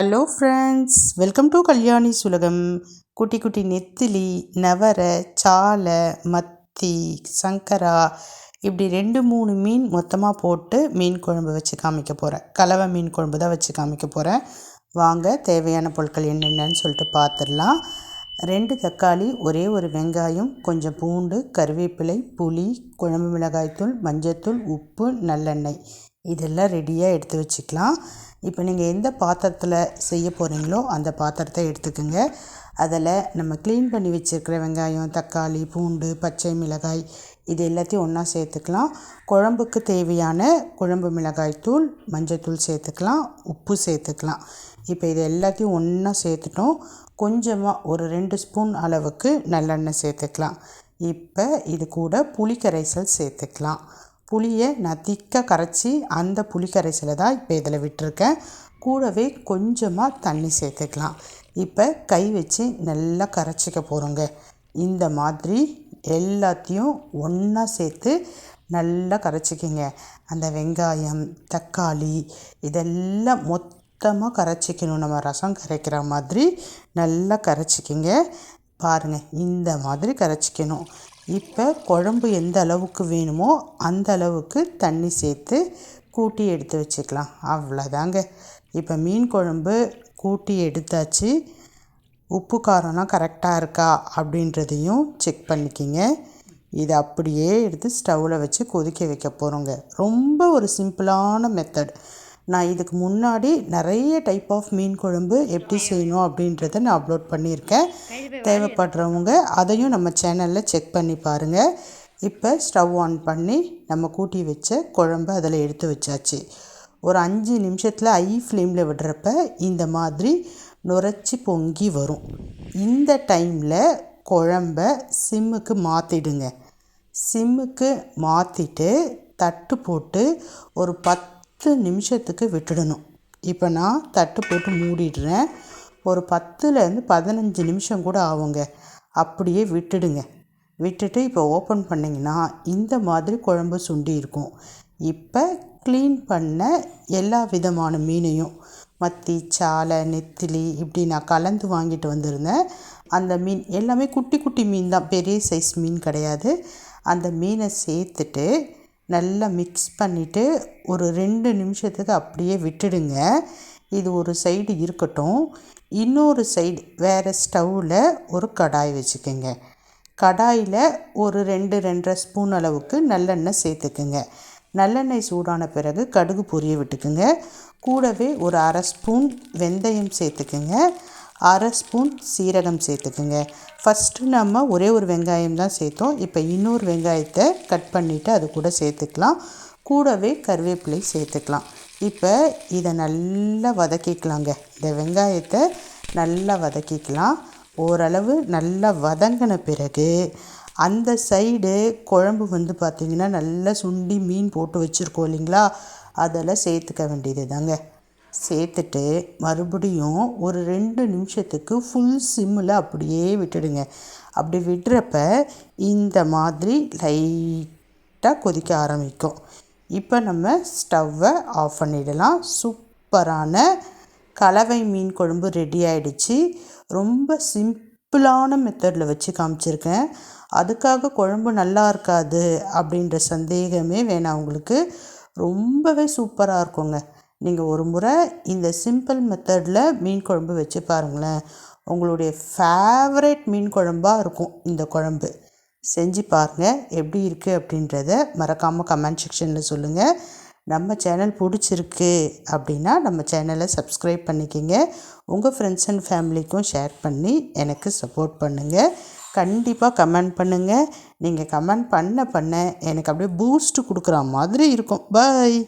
Hello friends welcome to Kalyani சுலகம் குட்டி குட்டி நெத்திலி நவர சாலை மத்தி சங்கரா இப்படி ரெண்டு மூணு மீன் மொத்தமாக போட்டு மீன் குழம்பு வச்சு காமிக்க போகிறேன் கலவை மீன் குழம்பு தான் வச்சு காமிக்க போகிறேன் வாங்க தேவையான பொருட்கள் என்னென்னு சொல்லிட்டு பார்த்துடலாம் ரெண்டு தக்காளி ஒரே ஒரு வெங்காயம் கொஞ்சம் பூண்டு கருவேப்பிலை புளி குழம்பு மிளகாய்த்தூள் மஞ்சத்தூள் உப்பு நல்லெண்ணெய். இதெல்லாம் ரெடியாக எடுத்து வச்சுக்கலாம். இப்போ நீங்கள் எந்த பாத்திரத்தில் செய்ய போகிறீங்களோ அந்த பாத்திரத்தை எடுத்துக்கோங்க. அதில் நம்ம க்ளீன் பண்ணி வச்சுருக்கிற வெங்காயம் தக்காளி பூண்டு பச்சை மிளகாய் இது எல்லாத்தையும் ஒன்றா சேர்த்துக்கலாம். குழம்புக்கு தேவையான குழம்பு மிளகாய் தூள் மஞ்சத்தூள் சேர்த்துக்கலாம் உப்பு சேர்த்துக்கலாம். இப்போ இது எல்லாத்தையும் ஒன்றா சேர்த்துட்டோம். கொஞ்சமாக ஒரு ரெண்டு ஸ்பூன் அளவுக்கு நல்லெண்ணெய் சேர்த்துக்கலாம். இப்போ இது கூட புளிக்கரைசல் சேர்த்துக்கலாம். புளியை நான் கரைச்சி அந்த புளிக்கரைசலை தான் இப்போ இதில் விட்டுருக்கேன். கூடவே கொஞ்சமாக தண்ணி சேர்த்துக்கலாம். இப்போ கை வச்சு நல்லா கரைச்சிக்க போகிறோங்க. இந்த மாதிரி எல்லாத்தையும் ஒன்றா சேர்த்து நல்லா கரைச்சிக்கிங்க. அந்த வெங்காயம் தக்காளி இதெல்லாம் மொத்தமாக கரைச்சிக்கணும். நம்ம ரசம் கரைக்கிற மாதிரி நல்லா கரைச்சிக்கிங்க. பாருங்கள் இந்த மாதிரி கரைச்சிக்கணும். இப்போ குழம்பு எந்த அளவுக்கு வேணுமோ அந்த அளவுக்கு தண்ணி சேர்த்து கூட்டி எடுத்து வச்சுக்கலாம். அவ்வளோதாங்க. இப்போ மீன் குழம்பு கூட்டி எடுத்தாச்சு. உப்பு காரம்லாம் கரெக்டாக இருக்கா அப்படின்றதையும் செக் பண்ணிக்கிங்க. இதை அப்படியே எடுத்து ஸ்டவ்வில் வச்சு கொதிக்க வைக்க போகிறோங்க. ரொம்ப ஒரு சிம்பிளான மெத்தட் நான் இதுக்கு முன்னாடி நிறைய டைப் ஆஃப் மீன் குழம்பு எப்படி செய்யணும் அப்படின்றத நான் அப்லோட் பண்ணியிருக்கேன். தேவைப்படுறவங்க அதையும் நம்ம சேனலில் செக் பண்ணி பாருங்கள் இப்போ ஸ்டவ் ஆன் பண்ணி நம்ம கூட்டி வச்ச குழம்பு அதில் எடுத்து வச்சாச்சு. ஒரு அஞ்சு நிமிஷத்தில் ஐ ஃப்ளேமில் விடுறப்ப இந்த மாதிரி நுரைச்சி பொங்கி வரும். இந்த டைமில் குழம்ப சிம்முக்கு மாற்றிடுங்க சிம்முக்கு மாற்றிட்டு தட்டு போட்டு ஒரு பத்து பத்து நிமிஷத்துக்கு விட்டுடணும். இப்போ நான் தட்டு போட்டு மூடிடுறேன். ஒரு பத்துலேருந்து பதினஞ்சு நிமிஷம் கூட ஆகுங்க. அப்படியே விட்டுடுங்க. விட்டுட்டு இப்போ ஓப்பன் பண்ணிங்கன்னா இந்த மாதிரி குழம்பு சுண்டி இருக்கும். இப்போ க்ளீன் பண்ண எல்லா விதமான மீனையும் மத்தி சாலை நெத்திலி இப்படி நான் கலந்து வாங்கிட்டு வந்திருந்தேன். அந்த மீன் எல்லாமே குட்டி குட்டி மீன் தான். பெரிய சைஸ் மீன் கிடையாது. அந்த மீனை சேர்த்துட்டு நல்லா மிக்ஸ் பண்ணிவிட்டு ஒரு ரெண்டு நிமிஷத்துக்கு அப்படியே விட்டுடுங்க. இது ஒரு சைடு இருக்கட்டும். இன்னொரு சைடு வேறு ஸ்டவ்வில் ஒரு கடாய் வச்சுக்கோங்க. கடாயில் ஒரு ரெண்டு ரெண்டரை ஸ்பூன் அளவுக்கு நல்லெண்ணெய் சேர்த்துக்குங்க. நல்லெண்ணெய் சூடான பிறகு கடுகு பொரிய விட்டுக்குங்க. கூடவே ஒரு அரை ஸ்பூன் வெந்தயம் சேர்த்துக்குங்க. அரை ஸ்பூன் சீரகம் சேர்த்துக்குங்க. ஃபஸ்ட்டு நம்ம ஒரே ஒரு வெங்காயம் தான் சேர்த்தோம். இப்போ இன்னொரு வெங்காயத்தை கட் பண்ணிவிட்டு அது கூட சேர்த்துக்கலாம். கூடவே கருவேப்பிலை சேர்த்துக்கலாம். இப்போ இதை நல்லா வதக்கிக்கலாங்க. இந்த வெங்காயத்தை நல்லா வதக்கிக்கலாம். ஓரளவு நல்லா வதங்கின பிறகு அந்த சைடு குழம்பு வந்து பார்த்திங்கன்னா நல்லா சுண்டி மீன் போட்டு வச்சுருக்கோம் இல்லைங்களா? அதெல்லாம் சேர்த்துக்க வேண்டியது தாங்க சேர்த்துட்டு மறுபடியும் ஒரு ரெண்டு நிமிஷத்துக்கு ஃபுல் சிம்மில் அப்படியே விட்டுடுங்க. அப்படி விடுறப்ப இந்த மாதிரி லைட்டாக கொதிக்க ஆரம்பிக்கும். இப்போ நம்ம ஸ்டவ்வை ஆஃப் பண்ணிடலாம். சூப்பரான கலவை மீன் குழம்பு ரெடி ஆகிடுச்சு ரொம்ப சிம்பிளான மெத்தடில் வச்சு காமிச்சிருக்கேன். அதுக்காக குழம்பு நல்லா இருக்காது அப்படின்ற சந்தேகமே வேணாம் உங்களுக்கு. ரொம்பவே சூப்பராக இருக்குங்க. நீங்கள் ஒரு முறை இந்த சிம்பிள் மெத்தடில் மீன் குழம்பு வச்சு பாருங்களேன். உங்களுடைய ஃபேவரட் மீன் குழம்பாக இருக்கும் இந்த குழம்பு. செஞ்சு பாருங்கள் எப்படி இருக்குது அப்படின்றத மறக்காமல் கமெண்ட் செக்ஷனில் சொல்லுங்கள் நம்ம சேனல் பிடிச்சிருக்கு அப்படின்னா நம்ம சேனலை சப்ஸ்கிரைப் பண்ணிக்கிங்க. உங்கள் ஃப்ரெண்ட்ஸ் அண்ட் ஃபேமிலிக்கும் ஷேர் பண்ணி எனக்கு சப்போர்ட் பண்ணுங்கள் கண்டிப்பாக கமெண்ட் பண்ணுங்கள் நீங்கள் கமெண்ட் பண்ண பண்ண எனக்கு அப்படியே பூஸ்ட்டு கொடுக்குற மாதிரி இருக்கும். பாய்